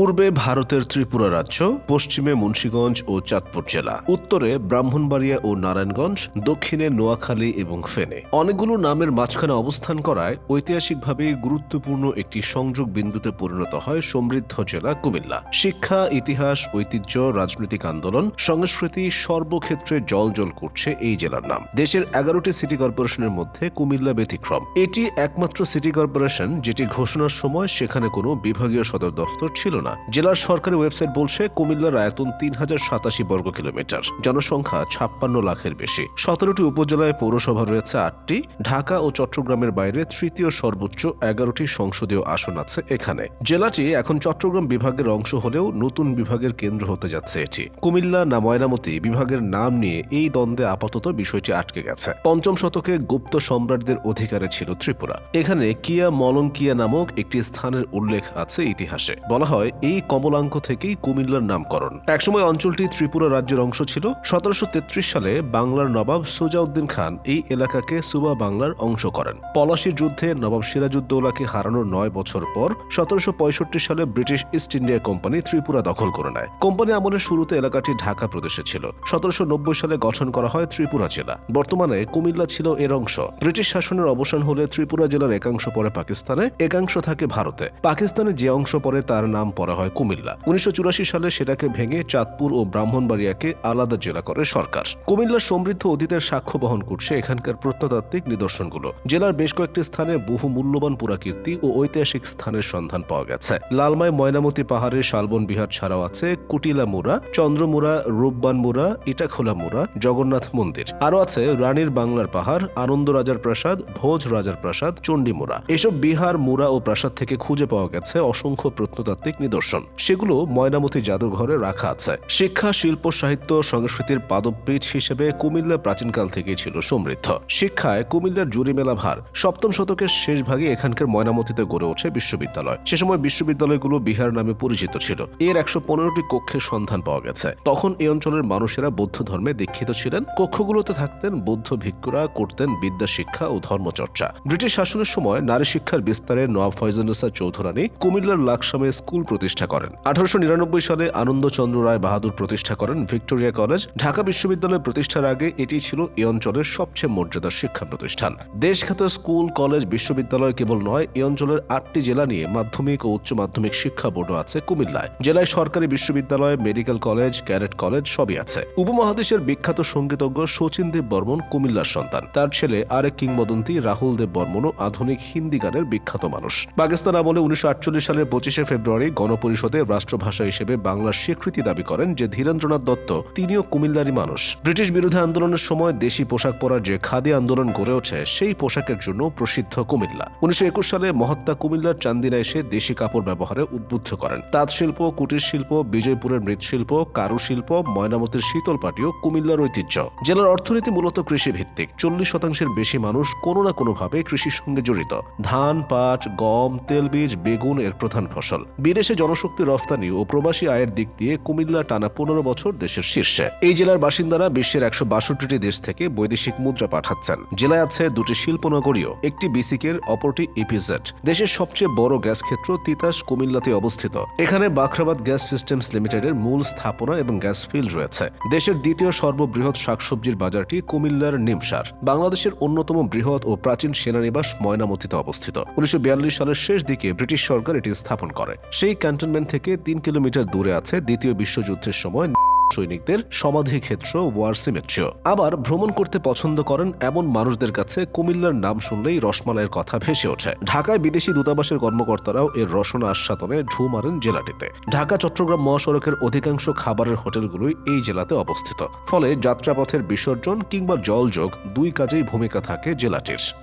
পূর্বে ভারতের ত্রিপুরা রাজ্য, পশ্চিমে মুন্সীগঞ্জ ও চাঁদপুর জেলা, উত্তরে ব্রাহ্মণবাড়িয়া ও নারায়ণগঞ্জ, দক্ষিণে নোয়াখালী এবং ফেনে। অনেকগুলো নামের মাঝখানে অবস্থান করায় ঐতিহাসিকভাবে গুরুত্বপূর্ণ একটি সংযোগ বিন্দুতে পরিণত হয় সমৃদ্ধ জেলা কুমিল্লা। শিক্ষা, ইতিহাস, ঐতিহ্য, রাজনৈতিক আন্দোলন, সংস্কৃতি সর্বক্ষেত্রে জল জল করছে এই জেলার নাম। দেশের এগারোটি সিটি কর্পোরেশনের মধ্যে কুমিল্লা ব্যতিক্রম। এটি একমাত্র সিটি কর্পোরেশন যেটি ঘোষণার সময় সেখানে কোনো বিভাগীয় সদর দফতর ছিল না। জেলার সরকারি ওয়েবসাইট বলছে, কুমিল্লার আয়তন তিন হাজার সাতাশি বর্গ কিলোমিটার। জনসংখ্যা ছাপ্পান্ন লাখের বেশি। সতেরোটি উপজেলায় পৌরসভা রয়েছে আটটি। ঢাকা ও চট্টগ্রামের বাইরে তৃতীয় সর্বোচ্চ এগারোটি সংসদীয় আসন আছে এখানে। জেলাটি এখন চট্টগ্রাম বিভাগের অংশ হলেও নতুন বিভাগের কেন্দ্র হতে যাচ্ছে এটি। কুমিল্লা না ময়নামতি বিভাগের নাম নিয়ে এই দ্বন্দ্বে আপাতত বিষয়টি আটকে গেছে। পঞ্চম শতকে গুপ্ত সম্রাটদের অধিকারে ছিল ত্রিপুরা। এখানে কিয়া মলঙ্কিয়া নামক একটি স্থানের উল্লেখ আছে ইতিহাসে। বলা হয় এই কমলাঙ্ক থেকেই কুমিল্লার নামকরণ। একসময় অঞ্চলটি ত্রিপুরা রাজ্যের অংশ ছিল। সতেরোশো তেত্রিশ সালে বাংলার নবাব সুজাউদ্দিন খান এই এলাকাকে সুবা বাংলার অংশ করেন। পলাশির যুদ্ধে নবাব সিরাজউদ্দৌলাকে হারানোর নয় বছর পর সতেরোশো পঁয়ষট্টি সালে British East India company Tripura দখল করে নেয়। কোম্পানি আমলের শুরুতে এলাকাটি ঢাকা প্রদেশে ছিল। সতেরোশো নব্বই সালে গঠন করা হয় ত্রিপুরা জেলা। বর্তমানে কুমিল্লা ছিল এর অংশ। ব্রিটিশ শাসনের অবসান হলে ত্রিপুরা জেলার একাংশ পরে পাকিস্তানে, একাংশ থাকে ভারতে। পাকিস্তানের যে অংশ পরে তার নাম পড়া হয় কুমিল্লা। উনিশশো চুরাশি সালে সেটাকে ভেঙে চাঁদপুর ও ব্রাহ্মণবাড়িয়াকে আলাদা জেলা করে সরকার। কুমিল্লার সমৃদ্ধ অতীতের সাক্ষ্য বহন করছে এখানকার প্রত্নতাত্ত্বিক নিদর্শনগুলো। জেলার বেশ কয়েকটি স্থানে বহু মূল্যবান পুরাকীর্তি ও ঐতিহাসিক স্থানের সন্ধান পাওয়া গেছে। লালমাই ময়নামতি পাহাড়ে শালবন বিহার ছাড়াও আছে কুটিলা মুড়া, চন্দ্রমুড়া, রূপবান মুড়া, ইটাখোলা মুড়া, জগন্নাথ মন্দির। আরও আছে রানীর বাংলার পাহাড় আনন্দ রাজার প্রাসাদ, ভোজ রাজার প্রাসাদ চণ্ডীমুরা এসব বিহার মুরা ও প্রাসাদ থেকে খুঁজে পাওয়া গেছে অসংখ্য প্রত্নতাত্ত্বিক নিদর্শন। সেগুলো ময়নামতি জাদুঘরে রাখা আছে। শিক্ষা, শিল্প, সাহিত্য, সংস্কৃতির পাদপীঠ হিসেবে কুমিল্লা প্রাচীনকাল থেকেই ছিল সমৃদ্ধ। শিক্ষায় কুমিল্লার জুরি মেলা ভার। সপ্তম শতকের শেষ ভাগে এখানকার ময়নামতিতে গড়ে ওঠে বিশ্ববিদ্যালয়। সে সময় বিশ্ববিদ্যালয়গুলো বিহার নামে পরিচিত ছিল। এর একশো পনেরোটি কক্ষের সন্ধান পাওয়া গেছে। তখন এই অঞ্চলের মানুষেরা বৌদ্ধ ধর্মে দীক্ষিত ছিলেন। কক্ষগুলোতে থাকতেন বৌদ্ধ ভিক্ষুরা, করতেন বিদ্যা শিক্ষা ও ধর্মচর্চা। ব্রিটিশ শাসনের সময় নারী শিক্ষার বিস্তারে নওয়াব ফয়জুন্নেসা চৌধুরানী কুমিল্লার লাকসামে স্কুল প্রতিষ্ঠা করেন। আঠারোশো নিরানব্বই সালে আনন্দচন্দ্র রায় বাহাদুর প্রতিষ্ঠা করেন ভিক্টোরিয়া কলেজ। ঢাকা বিশ্ববিদ্যালয় প্রতিষ্ঠার আগে এটি ছিল এই অঞ্চলের সবচেয়ে মর্যাদার শিক্ষা প্রতিষ্ঠান। দেশখ্যাত স্কুল, কলেজ, বিশ্ববিদ্যালয় কেবল নয় এই অঞ্চলের আটটি জেলা নিয়ে মাধ্যমিক ও উচ্চ মাধ্যমিক শিক্ষা বোর্ডও আছে কুমিল্লায়। জেলায় সরকারি বিশ্ববিদ্যালয়, মেডিকেল কলেজ, ক্যাডেট কলেজ সবই আছে। উপমহাদেশের বিখ্যাত সঙ্গীতজ্ঞ শচীন দেব বর্মন কুমিল্লার সন্তান। তার ছেলে আরেক কিংবদন্তি রাহুল দেব বর্মনও আধুনিক হিন্দি গানের বিখ্যাত মানুষ। পাকিস্তান আমলে উনিশশো আটচল্লিশ সালের পঁচিশে ফেব্রুয়ারি গণপরিষদে রাষ্ট্রভাষা হিসেবে বাংলার স্বীকৃতি দাবি করেন যে ধীরেন্দ্রনাথ দত্ত, তিনিও কুমিল্লারই মানুষ। ব্রিটিশ বিরোধী আন্দোলনের সময় দেশি পোশাক পরার যে খাদি আন্দোলন গড়ে ওঠে, সেই পোশাকের জন্য প্রসিদ্ধ কুমিল্লা। উনিশশো সালে মহাত্মা কুমিল্লার চান্দিনা এসে দেশি কাপড় ব্যবহারে উদ্বুদ্ধ করেন। তাঁত শিল্প কুটির শিল্প বিজয়পুরের মৃৎশিল্প, কারুশিল্প, ময়নামতির শীতল পাটিও কুমিল্লার ঐতিহ্য। জেলার অর্থনীতি মূলত কৃষি ভিত্তিক চল্লিশ শতাংশের বেশি মানুষ কোনো না কোনোভাবে কৃষির সঙ্গে জড়িত। ধান, পাট, গম তেলবীজ বেগুন এর প্রধান ফসল। বিদেশে জনশক্তি রফতানি ও প্রবাসী আয়ের দিক দিয়ে কুমিল্লা টানা পনেরো বছর দেশের শীর্ষে। এই জেলার বাসিন্দারা বিশ্বের একশো বাষট্টিটি দেশ থেকে বৈদেশিক মুদ্রা পাঠাচ্ছেন। জেলায় আছে দুটি শিল্পনগরীও, একটি বিসিকের, অপরটি ইপিজেড দেশের সবচেয়ে বড় গ্যাস ক্ষেত্র তিতাস কুমিল্লাতে অবস্থিত। এখানে বাখরাবাদ গ্যাস সিস্টেমস লিমিটেডের মূল স্থাপনা এবং গ্যাস ফিল্ড রয়েছে। দেশের দ্বিতীয় সর্ববৃহৎ শাকসবজির বাজারটি কুমিল্লার নিমসার। বাংলাদেশের অন্যতম বৃহৎ ও প্রাচীন সেনানিবাস ময়নামতিতে অবস্থিত। উনিশশো বিয়াল্লিশ সালের শেষ দিকে ব্রিটিশ সরকার এটি স্থাপন করে। সেই ক্যান্টনমেন্ট থেকে তিন কিলোমিটার দূরে আছে দ্বিতীয় বিশ্বযুদ্ধের সময় সৈনিকদের সমাধি ক্ষেত্র ওয়ার সিমেট্রিও আবার ভ্রমণ করতে পছন্দ করেন এমন মানুষদের কাছে কুমিল্লার নাম শুনলেই রসমালাইয়ের কথা ভেসে ওঠে। ঢাকায় বিদেশি দূতাবাসের কর্মকর্তারাও এর রসনা আস্বাদনে ঢু মারেন জেলাটিতে। ঢাকা, চট্টগ্রাম মহাসড়কের অধিকাংশ খাবারের হোটেলগুলোই এই জেলাতে অবস্থিত। ফলে যাত্রাপথের বিসর্জন কিংবা জলযোগ দুই কাজেই ভূমিকা থাকে জেলাটির।